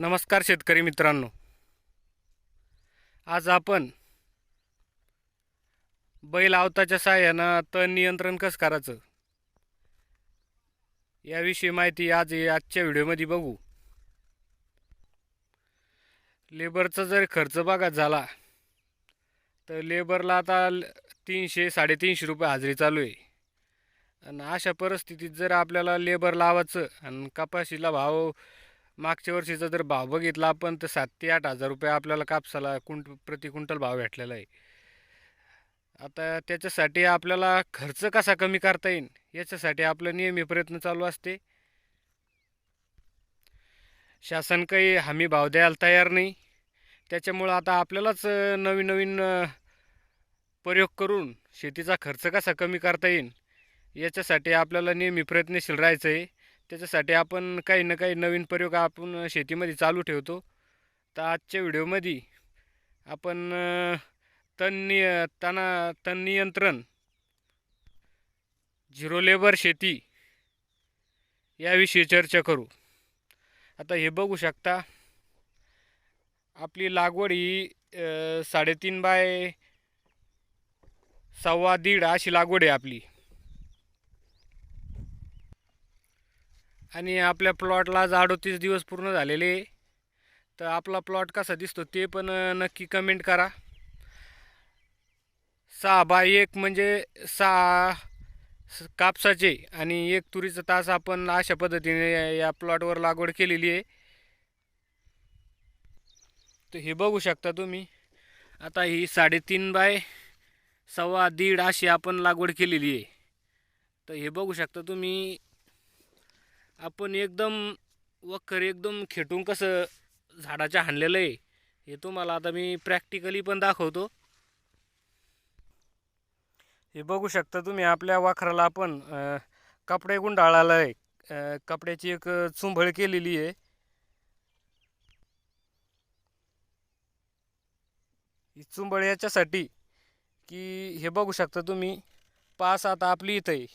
नमस्कार शेतकरी मित्रांनो. आज आपण बैल आवताच्या साह्यानं तण नियंत्रण कसं करायचं? याविषयी माहिती आज आजच्या व्हिडिओमध्ये बघू. लेबरचा जर खर्च बघा झाला तर लेबरला आता तीनशे साडेतीनशे रुपये हाजरी चालू आहे. आणि अशा परिस्थितीत जर आपल्याला लेबर लावायचं आणि कपाशीला भाव मागच्या वर्षीचा जर भाव बघितला आपण तर सात ते आठ हजार रुपये आपल्याला कापसाला कुंट प्रति क्विंटल भाव भेटलेला आहे. आता त्याच्यासाठी आपल्याला खर्च कसा कमी करता येईल याच्यासाठी आपलं नेहमी प्रयत्न चालू असते. शासन काही हमी भाव द्यायला तयार नाही. त्याच्यामुळं आता आपल्यालाच नवीन नवीन प्रयोग करून शेतीचा खर्च कसा कमी करता येईल याच्यासाठी आपल्याला नेहमी प्रयत्नशील राहायचं आहे त्याच्यासाठी आपण काही ना काही नवीन प्रयोग आपण शेतीमध्ये चालू ठेवतो. तर आजच्या व्हिडिओमध्ये आपण तण नि तणा तण नियंत्रण झिरो लेबर शेती याविषयी चर्चा करू. आता हे बघू शकता आपली लागवड ही साडेतीन बाय सव्वा दीड अशी लागवड आहे आपली. आणि आपल्या प्लॉटला आज अडोतीस दिवस पूर्ण झालेले तर आपला प्लॉट कसा दिसतो ते पण नक्की कमेंट करा. सहा बाय एक म्हणजे सहा स- कापसाचे आणि एक तुरीचा तास आपण अशा पद्धतीने या प्लॉटवर लागवड केलेली आहे. तर हे बघू शकता तुम्ही. आता ही साडेतीन बाय सव्वा दीड अशी आपण लागवड केलेली आहे. तर हे बघू शकता तुम्ही. आपण एकदम वखर एकदम खेटून कसं झाडाच्या हाणलेलं आहे हे तुम्हाला आता मी प्रॅक्टिकली पण दाखवतो. हे बघू शकता तुम्ही आपल्या वाखराला आपण कपडे गुंडाळाला आहे. कपड्याची एक चुंबळ केलेली आहे. ही चुंबळ याच्यासाठी की हे बघू शकता तुम्ही पास आता आपली इथं आहे.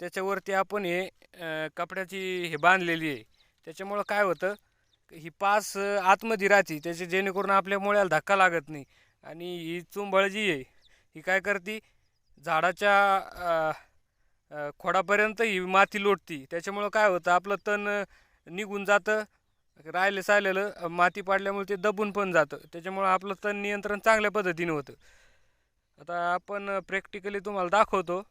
त्याच्यावरती आपण हे अ, कपड्याची हे बांधलेली आहे. त्याच्यामुळं काय होतं ही पास आतमध्ये राहते. त्याचे जेणेकरून आपल्या मुळ्याला धक्का लागत नाही. आणि ही चुंबळ जी आहे ही काय करते झाडाच्या अ, अ, खोडापर्यंत ही माती लोटती. त्याच्यामुळं काय होतं आपलं तण निघून जातं. राहिले सायलेलं अ, माती पाडल्यामुळे ते दबून पण जातं. त्याच्यामुळं आपलं तण नियंत्रण चांगल्या पद्धतीने होतं. आता आपण प्रॅक्टिकली तुम्हाला दाखवतो.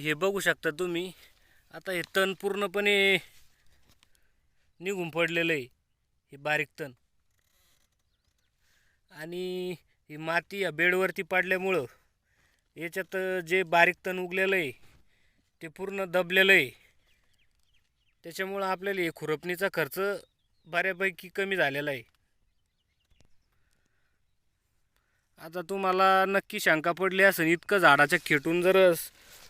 हे बघू शकता तुम्ही. आता हे तण पूर्णपणे निघून पडलेलं आहे. हे बारीक तण. आणि ही माती या बेडवरती पडल्यामुळं याच्यात जे बारीक तण उगलेलं आहे ते पूर्ण दबलेलं आहे. त्याच्यामुळं आपल्याला हे खुरपणीचा खर्च बऱ्यापैकी कमी झालेला आहे. आता तुम्हाला नक्की शंका पडली असेल इतकं झाडाच्या खेटून जर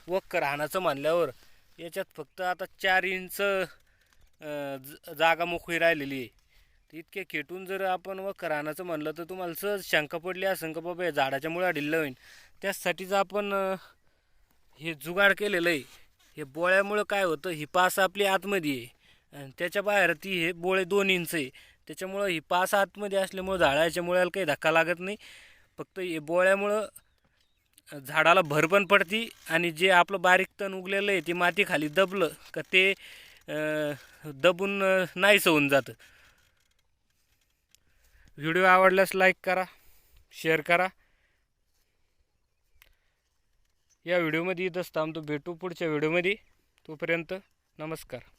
वक्कर राहण्याचं म्हणल्यावर याच्यात फक्त आता चार इंच जागा मोकळी राहिलेली आहे. तर इतके खेटून जर आपण वक्कर राहण्याचं म्हणलं तर तुम्हाला सहज शंका पडली असेल का बाबा या झाडाच्या मुळा ढिल्लं होईल त्यासाठीच आपण हे जुगाड केलेलं आहे. हे बोळ्यामुळं काय होतं ही पास आपली आतमध्ये आहे. आणि त्याच्या बाहेर ती हे बोळे दोन इंच आहे. त्याच्यामुळं ही पास आतमध्ये असल्यामुळं झाडाच्या मुळ्याला काही धक्का लागत नाही. फक्त हे बोळ्यामुळं झाडाला भर पण पडती आणि जे आपलं बारीक तण उगलेलं आहे ते मातीखाली दबलं का ते दबून अं, नाहीसं होऊन जातं. व्हिडिओ आवडल्यास लाईक करा शेअर करा. या व्हिडिओमध्ये इथंच थांबतो. भेटू पुढच्या व्हिडिओमध्ये. तोपर्यंत नमस्कार.